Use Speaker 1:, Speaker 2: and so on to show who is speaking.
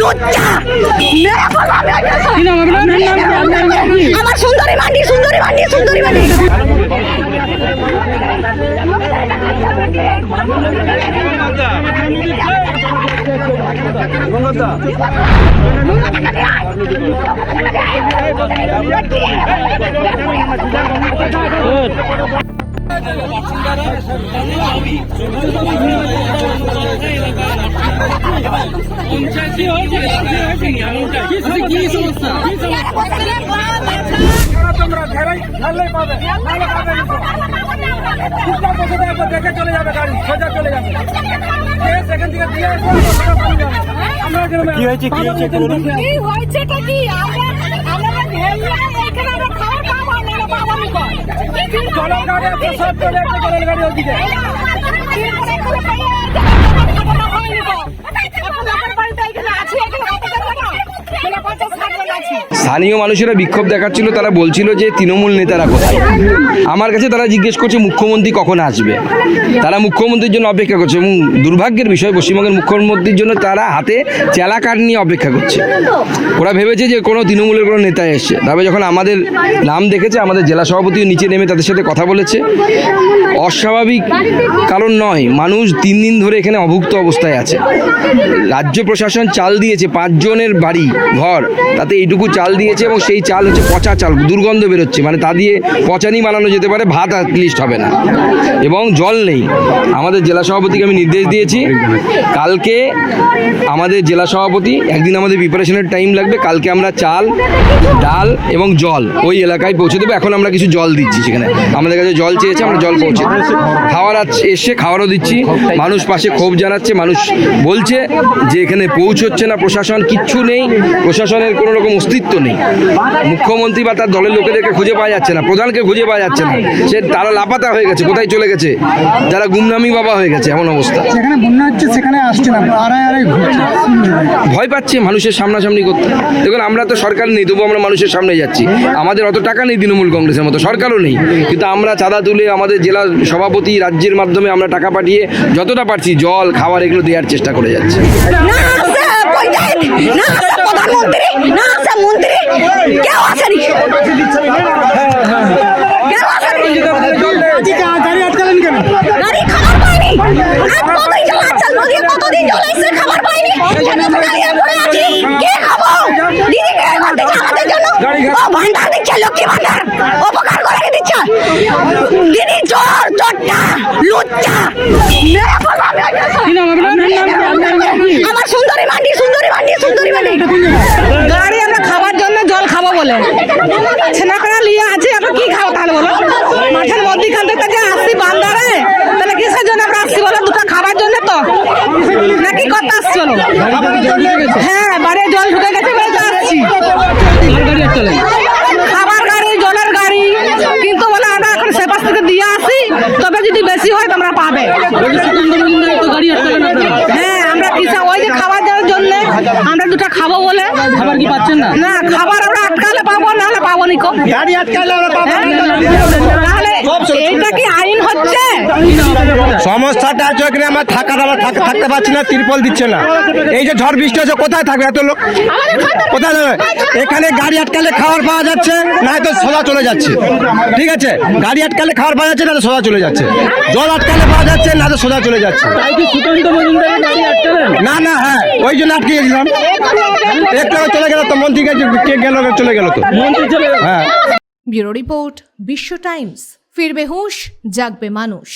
Speaker 1: লুচ্চা। আমার সুন্দরী মান্ডি সুন্দরী মান্ডি সুন্দরী মান্ডি।
Speaker 2: তোমরা ঘেরাই ঘেরলেই পাবে দেখে চলে যাবে গাড়ি সোজা চলে যাবে সেখান থেকে দিয়ে। আমরা
Speaker 3: কি হয়েছে কি হয়েছে
Speaker 4: কি হয়েছেটা
Speaker 2: জলের গাড়ি আছে সব চলে একটা জলের গাড়ি ওদিকে
Speaker 5: স্থানীয় মানুষেরা বিক্ষোভ দেখাচ্ছিল, তারা বলছিল যে তৃণমূল নেতারা কোথায়? আমার কাছে তারা জিজ্ঞেস করছে, মুখ্যমন্ত্রী কখন আসবে? তারা মুখ্যমন্ত্রীর জন্য অপেক্ষা করছে এবং দুর্ভাগ্যের বিষয়, পশ্চিমবঙ্গের মুখ্যমন্ত্রীর জন্য তারা হাতে চেলা কাঠ নিয়ে অপেক্ষা করছে। ওরা ভেবেছে যে কোনো তৃণমূলের কোনো নেতা এসছে। তবে যখন আমাদের নাম দেখেছে, আমাদের জেলা সভাপতিও নিচে নেমে তাদের সাথে কথা বলেছে। অস্বাভাবিক কারণ নয়, মানুষ তিন দিন ধরে এখানে অভুক্ত অবস্থায় আছে। রাজ্য প্রশাসন চাল দিয়েছে, পাঁচজনের বাড়ি, ঘর, তাতে এইটুকু চাল দিয়েছে এবং সেই চাল হচ্ছে পচা চাল, দুর্গন্ধ বেরোচ্ছে মানে তা দিয়ে পচানি বানানো যেতে পারে, ভাত লিস্ট হবে না। এবং জল নেই। আমাদের জেলা সভাপতিকে আমি নির্দেশ দিয়েছি, কালকে আমাদের জেলা সভাপতি, একদিন আমাদের প্রিপারেশনের টাইম লাগবে, কালকে আমরা চাল, ডাল এবং জল ওই এলাকায় পৌঁছে দেবো, এখন আমরা কিছু জল দিচ্ছি সেখানে। আমাদের কাছে জল চেয়েছে, আমরা জল পৌঁছে। খাওয়ার এসে খাওয়ারও দিচ্ছি। মানুষ পাশে ক্ষোভ জানাচ্ছে মানুষ বলছে যে এখানে পৌঁছচ্ছে না প্রশাসন কিচ্ছু নেই প্রশাসনের কোনো রকম অস্তিত্ব নেই। মুখ্যমন্ত্রী বা তার দলের লোকেদেরকে খুঁজে পাওয়া যাচ্ছে না প্রধানকে খুঁজে পাওয়া যাচ্ছে না। সে তারা লাপাতা হয়ে গেছে কোথায় চলে গেছে? যারা গুমনামি বাবা হয়ে গেছে এমন অবস্থা।
Speaker 3: যেখানে বন্যা হচ্ছে সেখানে আসছে না আড়াই আড়াই
Speaker 5: ভয় পাচ্ছে মানুষের সামনাসামনি করতে। দেখুন আমরা তো সরকার নেই তবু আমরা মানুষের সামনে যাচ্ছি। আমাদের অত টাকা নেই তৃণমূল কংগ্রেসের মতো সরকারও নেই। কিন্তু আমরা চাঁদা তুলে আমাদের জেলা সভাপতি রাজ্যের মাধ্যমে আমরা টাকা পাঠিয়ে যতটা পারছি জল, খাবার এগুলো দেওয়ার চেষ্টা করে যাচ্ছি।
Speaker 1: ও ভান্ডার লক্ষ্মী ভান্ডার। দিচ্ছে দিদি চোর চোরটা লুচ্চা। আমার সুন্দরী মান্ডি সুন্দরী মান্ডি সুন্দরী মান্ডি।
Speaker 4: গাড়ি আমরা খাবার জন্য জল খাব বলে। ছেনাকড়া লিয়ে আছে আমরা কি খাব তাহলে বলো? মাঠের মধ্যিখান থেকে যে আসছি বান্দারে তাহলে কিসের জন্য আমরা আসছি বলো? দুটো খাবার জন্য তো। নাকি করতে আসছি বলো? হ্যাঁ বাড়ি জল ঢুকে গেছে বলে তো আসছি খাবার গাড়ি জলের গাড়ি কিন্তু বলে আমরা এখন সে পাশ থেকে দিয়ে আসি তবে যদি বেশি হয় তোমরা পাবে হ্যাঁ আমরা কিসা ওই যে খাবার দেওয়ার জন্য আমরা দুটো খাব বলে। খাবার কি পাচ্ছেন না? না খাবার আমরা আটকালে পাবো না হলে পাবো নি কো।
Speaker 3: গাড়ি আটকালে আমরা পাবো না।
Speaker 4: কি আইন হচ্ছে?
Speaker 3: সমস্যাটা হচ্ছে এখানে আমরা থাকাটা আমরা থাকতে পারছি না তিরপল দিচ্ছে না। এই যে ঝড় বৃষ্টি হচ্ছে কোথায় থাকবে এত লোক? কোথায় যাবে এখানে গাড়ি আটকালে খাবার পাওয়া যাচ্ছে না তো সোজা চলে যাচ্ছে। ঠিক আছে? গাড়ি আটকালে খাবার পাওয়া যাচ্ছে না তো সোজা চলে যাচ্ছে। জল আটকালে পাওয়া যাচ্ছে না তো সোজা চলে যাচ্ছে। না না হ্যাঁ ওই জন্য আটকে গেছিলাম। একটু চলে গেল তো মন্ত্রী গেছে কে গেল চলে গেল তো। হ্যাঁ।
Speaker 6: Bureau report Bishwa Times. ফিরবে হুঁশ জাগবে মানুষ।